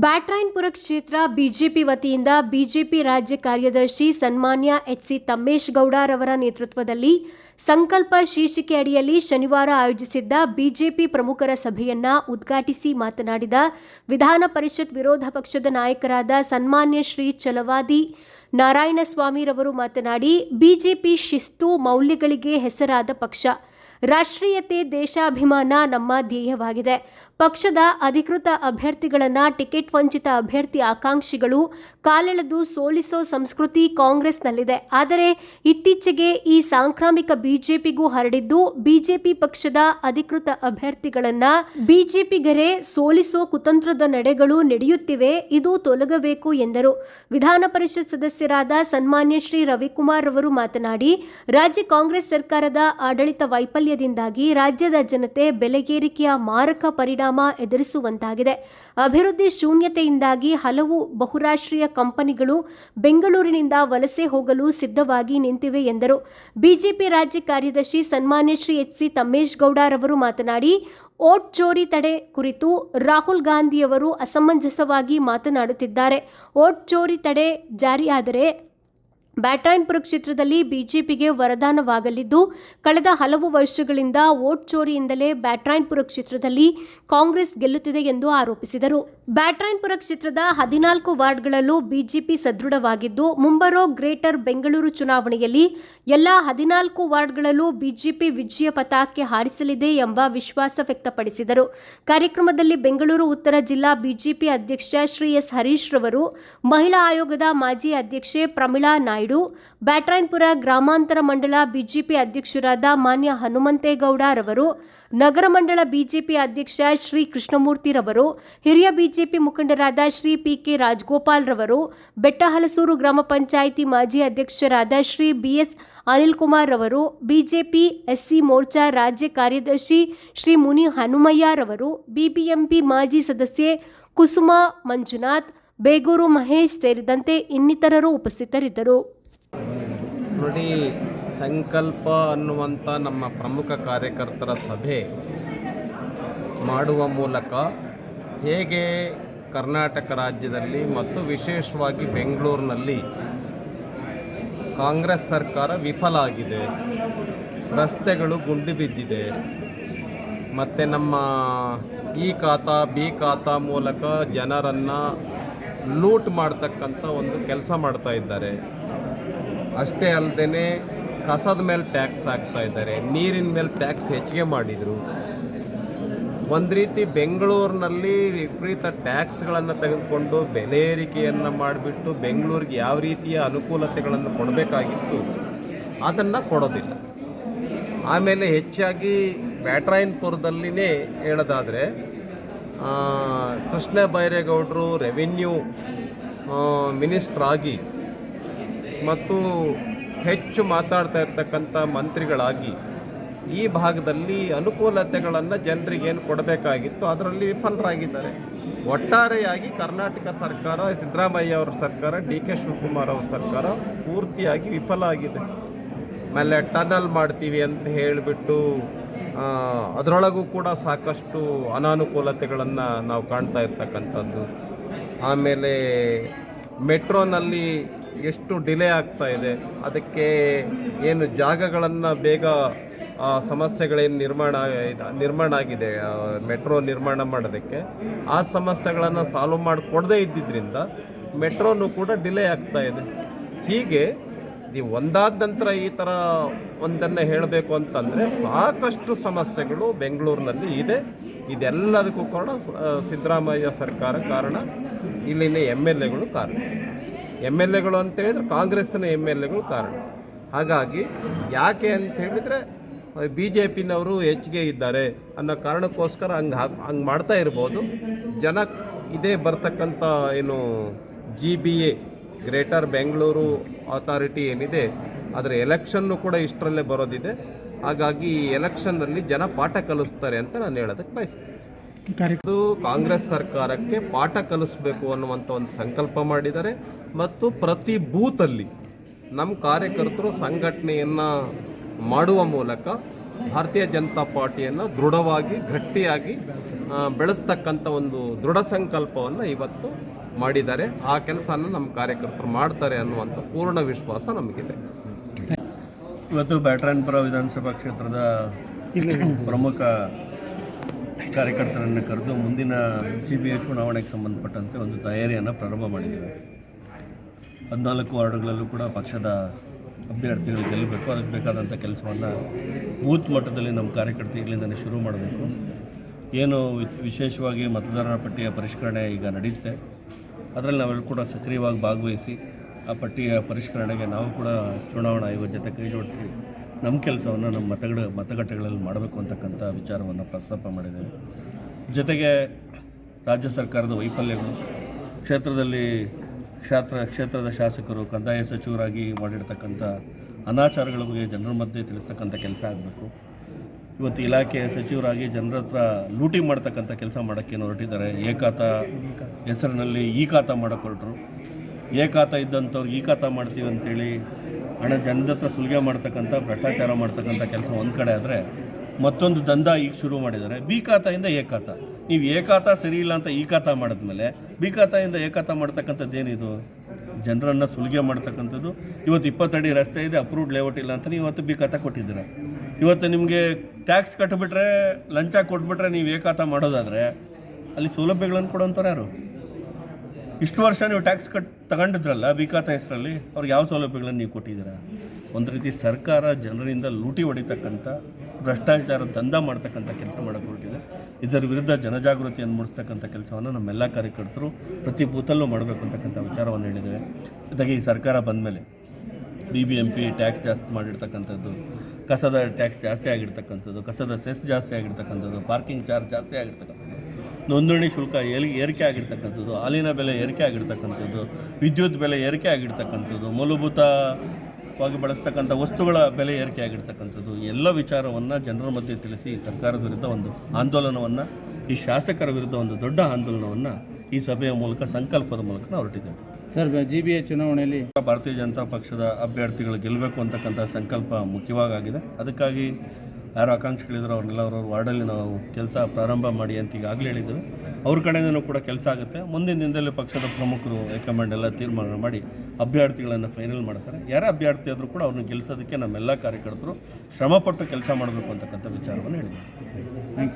ಬ್ಯಾಟ್ರಾಯನ್ಪುರ ಕ್ಷೇತ್ರ ಬಿಜೆಪಿ ವತಿಯಿಂದ ಬಿಜೆಪಿ ರಾಜ್ಯ ಕಾರ್ಯದರ್ಶಿ ಸನ್ಮಾನ್ಯ ಎಚ್ ಸಿ ತಮ್ಮೇಶ್ ಗೌಡರವರ ನೇತೃತ್ವದಲ್ಲಿ ಸಂಕಲ್ಪ ಶೀರ್ಷಿಕೆ ಅಡಿಯಲ್ಲಿ ಶನಿವಾರ ಆಯೋಜಿಸಿದ್ದ ಬಿಜೆಪಿ ಪ್ರಮುಖರ ಸಭೆಯನ್ನ ಉದ್ಘಾಟಿಸಿ ಮಾತನಾಡಿದ ವಿಧಾನ ಪರಿಷತ್ ವಿರೋಧ ಪಕ್ಷದ ನಾಯಕರಾದ ಸನ್ಮಾನ್ಯ ಶ್ರೀ ಚಲವಾದಿ ನಾರಾಯಣಸ್ವಾಮಿರವರು ಮಾತನಾಡಿ, ಬಿಜೆಪಿ ಶಿಸ್ತು ಮೌಲ್ಯಗಳಿಗೆ ಹೆಸರಾದ ಪಕ್ಷ. ರಾಷ್ಟ್ರೀಯತೆ ದೇಶಾಭಿಮಾನ ನಮ್ಮ ಧ್ಯೇಯವಾಗಿದೆ. ಪಕ್ಷದ ಅಧಿಕೃತ ಅಭ್ಯರ್ಥಿಗಳನ್ನು ಟಿಕೆಟ್ ವಂಚಿತ ಅಭ್ಯರ್ಥಿ ಆಕಾಂಕ್ಷಿಗಳು ಕಾಲೆಳೆದು ಸೋಲಿಸೋ ಸಂಸ್ಕೃತಿ ಕಾಂಗ್ರೆಸ್ನಲ್ಲಿದೆ. ಆದರೆ ಇತ್ತೀಚೆಗೆ ಈ ಸಾಂಕ್ರಾಮಿಕ ಬಿಜೆಪಿಗೂ ಹರಡಿದ್ದು ಬಿಜೆಪಿ ಪಕ್ಷದ ಅಧಿಕೃತ ಅಭ್ಯರ್ಥಿಗಳನ್ನ ಬಿಜೆಪಿಗರೇ ಸೋಲಿಸೋ ಕುತಂತ್ರದ ನಡೆಗಳು ನಡೆಯುತ್ತಿವೆ. ಇದು ತೊಲಗಬೇಕು ಎಂದರು. ವಿಧಾನ ಪರಿಷತ್ ಸದಸ್ಯರಾದ ಸನ್ಮಾನ್ಯ ಶ್ರೀ ರವಿಕುಮಾರ್ ಅವರು ಮಾತನಾಡಿ, ರಾಜ್ಯ ಕಾಂಗ್ರೆಸ್ ಸರ್ಕಾರದ ಆಡಳಿತ ವೈಫಲ್ಯದಿಂದಾಗಿ ರಾಜ್ಯದ ಜನತೆ ಬೆಲೆಗೇರಿಕೆಯ ಮಾರಕ ಪರಿಣಾಮ ಎದುರಿಸುವಂತಾಗಿದೆ. ಅಭಿವೃದ್ಧಿ ಶೂನ್ಯತೆಯಿಂದಾಗಿ ಹಲವು ಬಹುರಾಷ್ಟ್ರೀಯ ಕಂಪನಿಗಳು ಬೆಂಗಳೂರಿನಿಂದ ವಲಸೆ ಹೋಗಲು ಸಿದ್ಧವಾಗಿ ನಿಂತಿವೆ ಎಂದರು. ಬಿಜೆಪಿ ರಾಜ್ಯ ಕಾರ್ಯದರ್ಶಿ ಸನ್ಮಾನ್ಯ ಶ್ರೀ ಎಚ್ ಸಿ ತಮ್ಮೇಶ್ ಗೌಡರವರು ಮಾತನಾಡಿ, ಓಟ್ ಚೋರಿ ತಡೆ ಕುರಿತು ರಾಹುಲ್ ಗಾಂಧಿಯವರು ಅಸಮಂಜಸವಾಗಿ ಮಾತನಾಡುತ್ತಿದ್ದಾರೆ. ಓಟ್ ಚೋರಿ ತಡೆ ಜಾರಿಯಾದರೆ ಬ್ಯಾಟ್ರಾಯನ್ಪುರ ಕ್ಷೇತ್ರದಲ್ಲಿ ಬಿಜೆಪಿಗೆ ವರದಾನವಾಗಲಿದ್ದು, ಕಳೆದ ಹಲವು ವರ್ಷಗಳಿಂದ ವೋಟ್ ಚೋರಿಯಿಂದಲೇ ಬ್ಯಾಟ್ರಾಯನ್ಪುರ ಕ್ಷೇತ್ರದಲ್ಲಿ ಕಾಂಗ್ರೆಸ್ ಗೆಲ್ಲುತ್ತಿದೆ ಎಂದು ಆರೋಪಿಸಿದರು. ಬ್ಯಾಟ್ರಾಯನ್ಪುರ ಕ್ಷೇತ್ರದ ಹದಿನಾಲ್ಕು ವಾರ್ಡ್ಗಳಲ್ಲೂ ಬಿಜೆಪಿ ಸದೃಢವಾಗಿದ್ದು, ಮುಂಬರೋ ಗ್ರೇಟರ್ ಬೆಂಗಳೂರು ಚುನಾವಣೆಯಲ್ಲಿ ಎಲ್ಲಾ ಹದಿನಾಲ್ಕು ವಾರ್ಡ್ಗಳಲ್ಲೂ ಬಿಜೆಪಿ ವಿಜಯ ಪತಾಕೆ ಹಾರಿಸಲಿದೆ ಎಂಬ ವಿಶ್ವಾಸ ವ್ಯಕ್ತಪಡಿಸಿದರು. ಕಾರ್ಯಕ್ರಮದಲ್ಲಿ ಬೆಂಗಳೂರು, ಉತ್ತರ ಜಿಲ್ಲಾ ಬಿಜೆಪಿ ಅಧ್ಯಕ್ಷ ಶ್ರೀ ಎಸ್ ಹರೀಶ್ ರವರು, ಮಹಿಳಾ ಆಯೋಗದ ಮಾಜಿ ಅಧ್ಯಕ್ಷೆ ಪ್ರಮಿಳಾ ಬ್ಯಾಟ್ರಾಯನ್ಪುರ ಗ್ರಾಮಾಂತರ ಮಂಡಲ ಬಿಜೆಪಿ ಅಧ್ಯಕ್ಷರಾದ ಮಾನ್ಯ ಹನುಮಂತೇಗೌಡ ರವರು, ನಗರ ಮಂಡಲ ಬಿಜೆಪಿ ಅಧ್ಯಕ್ಷ ಶ್ರೀ ಕೃಷ್ಣಮೂರ್ತಿರವರು ಹಿರಿಯ ಬಿಜೆಪಿ ಮುಖಂಡರಾದ ಶ್ರೀ ಪಿ ಕೆ ರಾಜಗೋಪಾಲ್ ರವರು, ಬೆಟ್ಟಹಲಸೂರು ಗ್ರಾಮ ಪಂಚಾಯಿತಿ ಮಾಜಿ ಅಧ್ಯಕ್ಷರಾದ ಶ್ರೀ ಬಿಎಸ್ ಅನಿಲ್ ಕುಮಾರ್ ರವರು, ಬಿಜೆಪಿ ಎಸ್ಸಿ ಮೋರ್ಚಾ ರಾಜ್ಯ ಕಾರ್ಯದರ್ಶಿ ಶ್ರೀ ಮುನಿ ಹನುಮಯ್ಯ ರವರು, ಬಿಬಿಎಂಪಿ ಮಾಜಿ ಸದಸ್ಯೆ ಕುಸುಮಾ ಮಂಜುನಾಥ್ ಬೇಗೂರು ಮಹೇಶ್ ಸೇರಿದಂತೆ ಇನ್ನಿತರರು ಉಪಸ್ಥಿತರಿದ್ದರು. ನೋಡಿ, ಸಂಕಲ್ಪ ಅನ್ನುವಂಥ ನಮ್ಮ ಪ್ರಮುಖ ಕಾರ್ಯಕರ್ತರ ಸಭೆ ಮಾಡುವ ಮೂಲಕ ಹೇಗೆ ಕರ್ನಾಟಕ ರಾಜ್ಯದಲ್ಲಿ ಮತ್ತು ವಿಶೇಷವಾಗಿ ಬೆಂಗಳೂರಿನಲ್ಲಿ ಕಾಂಗ್ರೆಸ್ ಸರ್ಕಾರ ವಿಫಲ ಆಗಿದೆ, ರಸ್ತೆಗಳು ಗುಂಡಿ ಬಿದ್ದಿದೆ, ಮತ್ತು ನಮ್ಮ ಈ ಖಾತಾ, ಬಿ ಖಾತಾ ಮೂಲಕ ಜನರನ್ನು ಲೂಟ್ ಮಾಡ್ತಕ್ಕಂಥ ಒಂದು ಕೆಲಸ ಮಾಡ್ತಾ ಇದ್ದಾರೆ. ಅಷ್ಟೇ ಅಲ್ಲದೆ ಕಸದ ಮೇಲೆ ಟ್ಯಾಕ್ಸ್ ಹಾಕ್ತಾ ಇದ್ದಾರೆ. ನೀರಿನ ಮೇಲೆ ಟ್ಯಾಕ್ಸ್ ಹೆಚ್ಚಿಗೆ ಮಾಡಿದರು. ಒಂದು ರೀತಿ ಬೆಂಗಳೂರಿನಲ್ಲಿ ವಿಪರೀತ ಟ್ಯಾಕ್ಸ್ಗಳನ್ನು ತೆಗೆದುಕೊಂಡು ಬೆಲೆ ಏರಿಕೆಯನ್ನು ಮಾಡಿಬಿಟ್ಟು ಬೆಂಗಳೂರಿಗೆ ಯಾವ ರೀತಿಯ ಅನುಕೂಲತೆಗಳನ್ನು ಕೊಡಬೇಕಾಗಿತ್ತು, ಅದನ್ನು ಕೊಡೋದಿಲ್ಲ. ಆಮೇಲೆ ಹೆಚ್ಚಾಗಿ ಬ್ಯಾಟ್ರಾಯನ್ಪುರದಲ್ಲಿನೇ ಹೇಳೋದಾದರೆ ಕೃಷ್ಣ ಬೈರೇಗೌಡರು ರೆವಿನ್ಯೂ ಮಿನಿಸ್ಟರ್ ಆಗಿ ಮತ್ತು ಹೆಚ್ಚು ಮಾತಾಡ್ತಾ ಇರ್ತಕ್ಕಂಥ ಮಂತ್ರಿಗಳಾಗಿ ಈ ಭಾಗದಲ್ಲಿ ಅನುಕೂಲತೆಗಳನ್ನು ಜನರಿಗೆ ಏನು ಕೊಡಬೇಕಾಗಿತ್ತು ಅದರಲ್ಲಿ ವಿಫಲರಾಗಿದ್ದಾರೆ ಒಟ್ಟಾರೆಯಾಗಿ ಕರ್ನಾಟಕ ಸರ್ಕಾರ, ಸಿದ್ದರಾಮಯ್ಯ ಅವರ ಸರ್ಕಾರ, ಡಿ ಕೆ ಶಿವಕುಮಾರ್ ಅವರ ಸರ್ಕಾರ ಪೂರ್ತಿಯಾಗಿ ವಿಫಲ ಆಗಿದೆ. ಆಮೇಲೆ ಟನಲ್ ಮಾಡ್ತೀವಿ ಅಂತ ಹೇಳಿಬಿಟ್ಟು ಅದರೊಳಗೂ ಕೂಡ ಸಾಕಷ್ಟು ಅನಾನುಕೂಲತೆಗಳನ್ನು ನಾವು ಕಾಣ್ತಾ ಇರ್ತಕ್ಕಂಥದ್ದು. ಆಮೇಲೆ ಮೆಟ್ರೋನಲ್ಲಿ ಎಷ್ಟು ಡಿಲೇ ಆಗ್ತಾ ಇದೆ, ಅದಕ್ಕೆ ಏನು ಜಾಗಗಳನ್ನು ಬೇಗ ಸಮಸ್ಯೆಗಳೇನು ನಿರ್ಮಾಣ ನಿರ್ಮಾಣ ಆಗಿದೆ ಮೆಟ್ರೋ ನಿರ್ಮಾಣ ಮಾಡೋದಕ್ಕೆ. ಆ ಸಮಸ್ಯೆಗಳನ್ನು ಸಾಲ್ವ್ ಮಾಡಿಕೊಡದೇ ಇದ್ದಿದ್ದರಿಂದ ಮೆಟ್ರೋನು ಕೂಡ ಡಿಲೇ ಆಗ್ತಾ ಇದೆ. ಹೀಗೆ ಈ ಒಂದಾದ ನಂತರ ಈ ಥರ ಒಂದನ್ನು ಹೇಳಬೇಕು ಅಂತಂದರೆ ಸಾಕಷ್ಟು ಸಮಸ್ಯೆಗಳು ಬೆಂಗಳೂರಿನಲ್ಲಿ ಇದೆ. ಇದೆಲ್ಲದಕ್ಕೂ ಕೂಡ ಸಿದ್ದರಾಮಯ್ಯ ಸರ್ಕಾರ ಕಾರಣ. ಇಲ್ಲಿನ ಎಂ ಎಲ್ ಎಗಳು ಕಾರಣ. ಎಂ ಎಲ್ ಎಗಳು ಅಂತ ಹೇಳಿದ್ರೆ ಕಾಂಗ್ರೆಸ್ಸಿನ ಎಂ ಎಲ್ ಎಗಳು ಕಾರಣ. ಹಾಗಾಗಿ ಯಾಕೆ ಅಂತ ಹೇಳಿದರೆ ಬಿ ಜೆ ಪಿನವರು ಹೆಚ್ಚಿಗೆ ಇದ್ದಾರೆ ಅನ್ನೋ ಕಾರಣಕ್ಕೋಸ್ಕರ ಹಂಗೆ ಹಂಗೆ ಮಾಡ್ತಾ ಇರ್ಬೋದು. ಜನ ಇದೇ ಬರ್ತಕ್ಕಂಥ ಏನು, G B A greater Bengaluru authority ಏನಿದೆ, ಅದರ ಎಲೆಕ್ಷನ್ನು ಕೂಡ ಇಷ್ಟರಲ್ಲೇ ಬರೋದಿದೆ. ಹಾಗಾಗಿ ಈ ಎಲೆಕ್ಷನ್ನಲ್ಲಿ ಜನ ಪಾಠ ಕಲಿಸ್ತಾರೆ ಅಂತ ನಾನು ಹೇಳೋದಕ್ಕೆ ಬಯಸ್ತೀನಿ. ಇದು ಕಾಂಗ್ರೆಸ್ ಸರ್ಕಾರಕ್ಕೆ ಪಾಠ ಕಲಿಸ್ಬೇಕು ಅನ್ನುವಂಥ ಒಂದು ಸಂಕಲ್ಪ ಮಾಡಿದ್ದಾರೆ. ಮತ್ತು ಪ್ರತಿ ಬೂತಲ್ಲಿ ನಮ್ಮ ಕಾರ್ಯಕರ್ತರು ಸಂಘಟನೆಯನ್ನು ಮಾಡುವ ಮೂಲಕ ಭಾರತೀಯ ಜನತಾ ಪಾರ್ಟಿಯನ್ನು ದೃಢವಾಗಿ, ಗಟ್ಟಿಯಾಗಿ ಬೆಳೆಸ್ತಕ್ಕಂಥ ಒಂದು ದೃಢ ಸಂಕಲ್ಪವನ್ನು ಇವತ್ತು ಮಾಡಿದ್ದಾರೆ. ಆ ಕೆಲಸನ ನಮ್ಮ ಕಾರ್ಯಕರ್ತರು ಮಾಡ್ತಾರೆ ಅನ್ನುವಂಥ ಪೂರ್ಣ ವಿಶ್ವಾಸ ನಮಗಿದೆ. ಇವತ್ತು ಬ್ಯಾಟ್ರಾಯನ್ಪುರ ವಿಧಾನಸಭಾ ಕ್ಷೇತ್ರದ ಪ್ರಮುಖ ಕಾರ್ಯಕರ್ತರನ್ನು ಕರೆದು ಮುಂದಿನ ಜಿ ಬಿ ಎ ಚುನಾವಣೆಗೆ ಸಂಬಂಧಪಟ್ಟಂತೆ ಒಂದು ತಯಾರಿಯನ್ನು ಪ್ರಾರಂಭ ಮಾಡಿದ್ದೇವೆ. ಹದಿನಾಲ್ಕು ವಾರ್ಡ್ಗಳಲ್ಲೂ ಕೂಡ ಪಕ್ಷದ ಅಭ್ಯರ್ಥಿಗಳು ಗೆಲ್ಲಬೇಕು, ಅದಕ್ಕೆ ಬೇಕಾದಂಥ ಕೆಲಸವನ್ನು ಬೂತ್ ಮಟ್ಟದಲ್ಲಿ ನಮ್ಮ ಕಾರ್ಯಕರ್ತರುಗಳಿಂದಲೇ ಶುರು ಮಾಡಬೇಕು. ಏನು ವಿಶೇಷವಾಗಿ ಮತದಾರರ ಪಟ್ಟಿಯ ಪರಿಷ್ಕರಣೆ ಈಗ ನಡೆಯುತ್ತೆ ಅದರಲ್ಲಿ ನಾವೆಲ್ಲರೂ ಕೂಡ ಸಕ್ರಿಯವಾಗಿ ಭಾಗವಹಿಸಿ ಆ ಪಟ್ಟಿಯ ಪರಿಷ್ಕರಣೆಗೆ ನಾವು ಕೂಡ ಚುನಾವಣಾ ಆಯೋಗದ ಜೊತೆ ಕೈ ಜೋಡಿಸಿ ನಮ್ಮ ಕೆಲಸವನ್ನು ನಮ್ಮ ಮತಗಳ, ಮತಗಟ್ಟೆಗಳಲ್ಲಿ ಮಾಡಬೇಕು ಅಂತಕ್ಕಂಥ ವಿಚಾರವನ್ನು ಪ್ರಸ್ತಾಪ ಮಾಡಿದ್ದೇವೆ. ಜೊತೆಗೆ ರಾಜ್ಯ ಸರ್ಕಾರದ ವೈಫಲ್ಯಗಳು, ಕ್ಷೇತ್ರದಲ್ಲಿ ಕ್ಷೇತ್ರ, ಕ್ಷೇತ್ರದ ಶಾಸಕರು ಕಂದಾಯ ಸಚಿವರಾಗಿ ಮಾಡಿರ್ತಕ್ಕಂಥ ಅನಾಚಾರಗಳ ಬಗ್ಗೆ ಜನರ ಮಧ್ಯೆ ತಿಳಿಸ್ತಕ್ಕಂಥ ಕೆಲಸ ಆಗಬೇಕು. ಇವತ್ತು ಇಲಾಖೆ ಸಚಿವರಾಗಿ ಜನರ ಹತ್ರ ಲೂಟಿ ಮಾಡ್ತಕ್ಕಂಥ ಕೆಲಸ ಮಾಡೋಕ್ಕೆ ಹೊರಟಿದ್ದಾರೆ? ಏಕಾತ ಹೆಸರಿನಲ್ಲಿ ಈ ಖಾತ ಏಕಾತ ಇದ್ದಂಥವ್ರು ಈ ಖಾತ ಮಾಡ್ತೀವಿ ಅಂತೇಳಿ ಹಣ ಜನದ ಹತ್ರ ಸುಲಿಗೆ ಮಾಡ್ತಕ್ಕಂಥ, ಭ್ರಷ್ಟಾಚಾರ ಮಾಡ್ತಕ್ಕಂಥ ಕೆಲಸ ಒಂದು ಕಡೆ ಆದರೆ ಮತ್ತೊಂದು ದಂಧ ಈಗ ಶುರು ಮಾಡಿದ್ದಾರೆ. ಬಿ ಖಾತೆಯಿಂದ ಏಕಾತ. ನೀವು ಏಕಾತ ಸರಿ ಇಲ್ಲ ಅಂತ ಈ ಮಾಡಿದ ಮಾಡಿದ್ಮೇಲೆ ಬಿ ಖಾತಾಯಿಂದ ಏಕಾತ ಮಾಡ್ತಕ್ಕಂಥದ್ದು ಏನಿದು? ಜನರನ್ನು ಸುಲಿಗೆ ಮಾಡ್ತಕ್ಕಂಥದ್ದು. ಇವತ್ತು ಇಪ್ಪತ್ತಡಿ ರಸ್ತೆ ಇದೆ ಅಪ್ರೂವ್ಡ್ ಲೇಔಟ್ ಇಲ್ಲ ಅಂತ ನೀವು ಇವತ್ತು ಬಿಕಾತ ಕೊಟ್ಟಿದ್ದೀರ. ಇವತ್ತು ನಿಮಗೆ ಟ್ಯಾಕ್ಸ್ ಕಟ್ಟಿಬಿಟ್ರೆ ಲಂಚ ಕೊಟ್ಬಿಟ್ರೆ ನೀವು ಏಕಾತ ಮಾಡೋದಾದರೆ ಅಲ್ಲಿ ಸೌಲಭ್ಯಗಳನ್ನು ಕೊಡೋಂಥವ್ರು ಯಾರು? ಇಷ್ಟು ವರ್ಷ ನೀವು ಟ್ಯಾಕ್ಸ್ ಕಟ್, ತಗೊಂಡಿದ್ರಲ್ಲ ಬಿಕಾತ ಹೆಸರಲ್ಲಿ, ಅವ್ರಿಗೆ ಯಾವ ಸೌಲಭ್ಯಗಳನ್ನು ನೀವು ಕೊಟ್ಟಿದ್ದೀರಾ? ಒಂದು ರೀತಿ ಸರ್ಕಾರ ಜನರಿಂದ ಲೂಟಿ ಹೊಡಿತಕ್ಕಂಥ ಭ್ರಷ್ಟಾಚಾರ ದಂಧ ಮಾಡ್ತಕ್ಕಂಥ ಕೆಲಸ ಮಾಡೋಕೆ ಹೊರಟಿದೆ. ಇದರ ವಿರುದ್ಧ ಜನಜಾಗೃತಿಯನ್ನು ಮೂಡಿಸ್ತಕ್ಕಂಥ ಕೆಲಸವನ್ನು ನಮ್ಮೆಲ್ಲ ಕಾರ್ಯಕರ್ತರು ಪ್ರತಿ ಬೂತಲ್ಲೂ ಮಾಡಬೇಕು ಅಂತಕ್ಕಂಥ ವಿಚಾರವನ್ನು ಹೇಳಿದ್ದೇವೆ. ಜೊತೆಗೆ ಈ ಸರ್ಕಾರ ಬಂದ ಮೇಲೆ B B M P tax ಜಾಸ್ತಿ ಮಾಡಿರ್ತಕ್ಕಂಥದ್ದು, ಕಸದ ಟ್ಯಾಕ್ಸ್ ಜಾಸ್ತಿ ಆಗಿರ್ತಕ್ಕಂಥದ್ದು, ಕಸದ ಸೆಸ್ ಜಾಸ್ತಿ ಆಗಿರ್ತಕ್ಕಂಥದ್ದು ಪಾರ್ಕಿಂಗ್ ಚಾರ್ಜ್ ಜಾಸ್ತಿ ಆಗಿರ್ತಕ್ಕಂಥದ್ದು, ನೋಂದಣಿ ಶುಲ್ಕ ಏಲಿ ಏರಿಕೆ ಆಗಿರ್ತಕ್ಕಂಥದ್ದು, ಹಾಲಿನ ಬೆಲೆ ಏರಿಕೆ ಆಗಿರ್ತಕ್ಕಂಥದ್ದು, ವಿದ್ಯುತ್ ಬೆಲೆ ಏರಿಕೆ ಆಗಿರ್ತಕ್ಕಂಥದ್ದು ಮೂಲಭೂತವಾಗಿ ಬಳಸ್ತಕ್ಕಂಥ ವಸ್ತುಗಳ ಬೆಲೆ ಏರಿಕೆ ಆಗಿರ್ತಕ್ಕಂಥದ್ದು ಎಲ್ಲ ವಿಚಾರವನ್ನು ಜನರ ಮಧ್ಯೆ ತಿಳಿಸಿ ಸರ್ಕಾರದ ವಿರುದ್ಧ ಒಂದು ಆಂದೋಲನವನ್ನು ಈ ಶಾಸಕರ ವಿರುದ್ಧ ಒಂದು ದೊಡ್ಡ ಆಂದೋಲನವನ್ನು ಈ ಸಭೆಯ ಮೂಲಕ ಸಂಕಲ್ಪದ ಮೂಲಕ ನಾವು ಹೊರಟಿದ್ದೇವೆ. ಸರ್ ಜಿ ಬಿ ಎ ಚುನಾವಣೆಯಲ್ಲಿ ಭಾರತೀಯ ಜನತಾ ಪಕ್ಷದ ಅಭ್ಯರ್ಥಿಗಳು ಗೆಲ್ಲಬೇಕು ಅಂತಕ್ಕಂಥ ಸಂಕಲ್ಪ ಮುಖ್ಯವಾಗಿದೆ ಅದಕ್ಕಾಗಿ ಯಾರು ಆಕಾಂಕ್ಷಿಗಳಿದ್ರು ಅವ್ರನ್ನೆಲ್ಲ ಅವ್ರವ್ರ ವಾರ್ಡಲ್ಲಿ ನಾವು ಕೆಲಸ ಪ್ರಾರಂಭ ಮಾಡಿ ಅಂತ ಈಗಾಗಲೇ ಹೇಳಿದ್ರು. ಅವ್ರ ಕಡೆಯಿಂದನೂ ಕೂಡ ಕೆಲಸ ಆಗುತ್ತೆ. ಮುಂದಿನ ದಿನದಲ್ಲಿ ಪಕ್ಷದ ಪ್ರಮುಖರು ಹೈಕಮಾಂಡ್ ಎಲ್ಲ ತೀರ್ಮಾನ ಮಾಡಿ ಅಭ್ಯರ್ಥಿಗಳನ್ನು ಫೈನಲ್ ಮಾಡ್ತಾರೆ. ಯಾರೇ ಅಭ್ಯರ್ಥಿ ಆದರೂ ಕೂಡ ಅವ್ರನ್ನ ಗೆಲ್ಲಿಸೋದಕ್ಕೆ ನಮ್ಮೆಲ್ಲ ಕಾರ್ಯಕರ್ತರು ಶ್ರಮಪಟ್ಟು ಕೆಲಸ ಮಾಡಬೇಕು ಅಂತಕ್ಕಂಥ ವಿಚಾರವನ್ನು ಯು